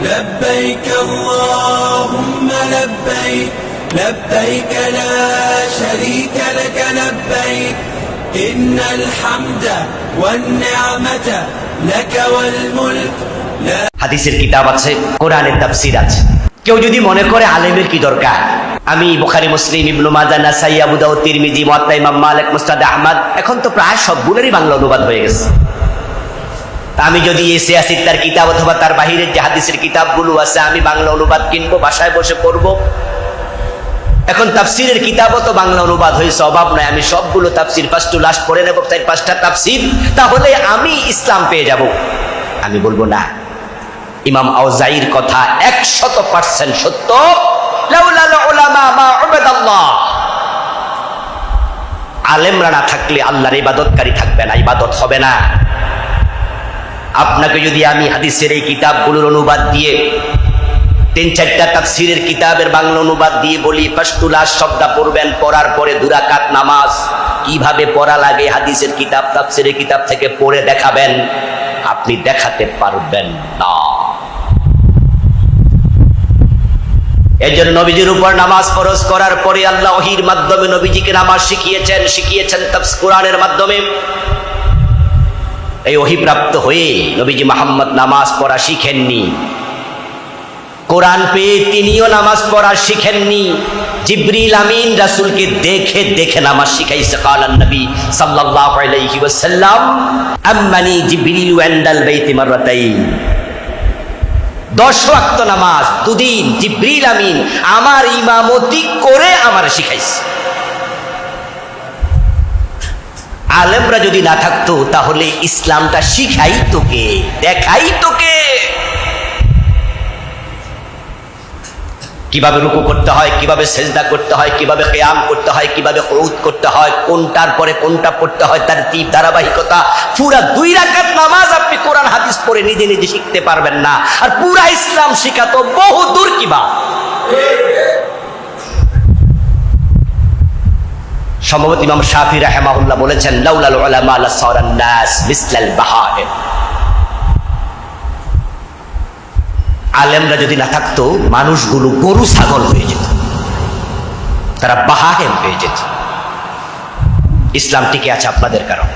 لبيك اللهم لبيك لبيك لا شريك لك لبيك إن الحمد والنعمة لك والملك لا হাদিসের কিতাব আছে কোরআনের তাফসির আছে কেউ যদি মনে করে আলেমের কি দরকার আমি বুখারি মুসলিম ইবনু মাজাহ নাসাই আবু দাউদ তিরমিজি মুয়াত্তা ইমাম মালিক মুস্তাদ আহমদ এখন তো প্রায় সবগুলোরই বাংলা অনুবাদ হয়ে গেছে তা আমি যদি এসে আসি তার কিতাব অথবা তার বাহিরের যে হাদিসের কিতাবগুলো আছে, আমি বাংলা অনুবাদ কিনবো, বাসায় বসে পড়ব। এখন তাফসিরের কিতাবও তো বাংলা অনুবাদ হয়েছে, অভাব নয়, আমি সবগুলো তাফসির ফার্স্ট টু লাস্ট পড়ে নেব, চার, পাঁচটা তাফসির, তাহলে আমি ইসলাম পেয়ে যাব। আমি বলব না। ইমাম আউজাইর কথা একশত পার্সেন্ট সত্য। আলেমরা না থাকলে আল্লাহর ইবাদতকারী থাকবে না, ইবাদত হবে না। আপনাকে যদি আমি হাদিসের এই কিতাবগুলোর অনুবাদ দিয়ে তিন চারটা তাফসিরের কিতাবের বাংলা অনুবাদ দিয়ে বলি ফাস্টুলাস শব্দা পড়বেন, পড়ার পরে দুরাকাত নামাজ। কীভাবে পড়া লাগে হাদিসের কিতাব, তাফসিরের কিতাব থেকে পড়ে দেখাবেন? আপনি দেখাতে পারবেন না। এর জন্য নবীজির উপর নামাজ ফরজ করার পরে আল্লাহ ওহির মাধ্যমে নবীজিকে নামাজ শিখিয়েছেন শিখিয়েছেন তাফস কোরআনের মাধ্যমে। এই অহিপ্রাপ্ত হয়ে নবীজি মোহাম্মদ নামাজ পড়া শিখেননি। কোরআন পেয়ে তিনিও নামাজ পড়া শিখেননি। জিব্রিল আমিন রাসূলকে দেখে দেখে নামাজ শিখাইছে, কালান নবী সাল্লাল্লাহু আলাইহি ওয়াসাল্লাম। আম্মানি জিব্রিল ওয়ান্দাল বাইতি মাররাতাইন। দশ ওয়াক্ত নামাজ দুদিন জিব্রিল আমিন আমার ইমামতি করে আমার শিখাইছে। আলেমরা যদি না থাকতো, তাহলে ইসলামটা শিখাই তোকে, দেখাই তোকে। কীভাবে রুকু করতে হয়, কীভাবে সেজদা করতে হয়, কীভাবে কেয়াম করতে হয়, কীভাবে কৌদ করতে হয়, কোনটার পরে কোনটা পড়তে হয়, তার তীর ধারাবাহিকতা। পুরা দুই রাকাত নামাজ আপনি কোরআন, হাদিস পড়ে নিজে নিজে শিখতে পারবেন না। আর পুরা ইসলাম শিখা তো বহু দূর কিবা সম্ভবত ইমাম শাফি রাহেমাহুল্লাহ বলেছেন, লাউলাল উলামা লাসারান নাস মিসলাল আলেমরা যদি না থাকতো, মানুষগুলো গরু ছাগল হয়ে যেত। তারা বাহাহেম হয়ে যেত। ইসলাম টিকে আছে আপনাদের কারণ।